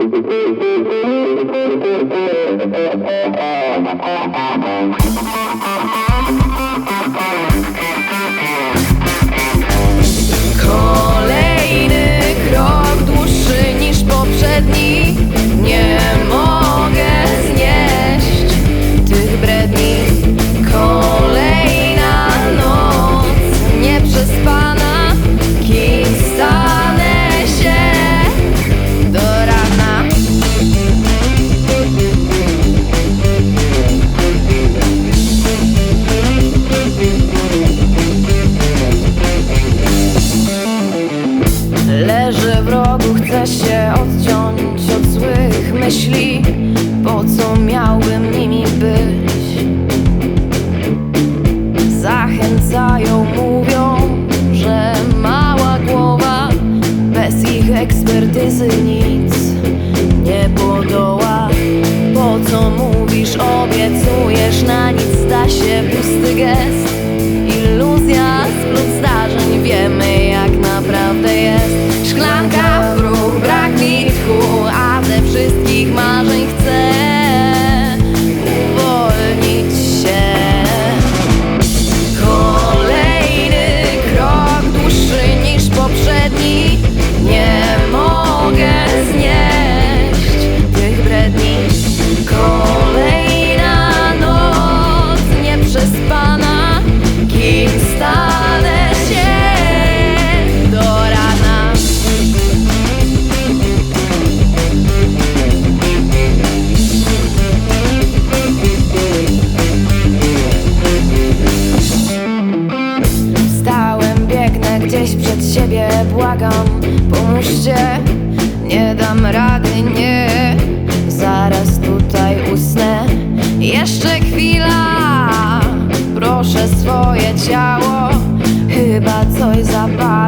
Thank you. Się odciąć od złych myśli Po co miałbym nimi być? Zachęcają, mówią, że mała głowa Bez ich ekspertyzy nic siebie, błagam, pomóżcie. Nie dam rady, nie. Zaraz tutaj usnę. Jeszcze chwila. Proszę swoje ciało. Chyba coś zapalę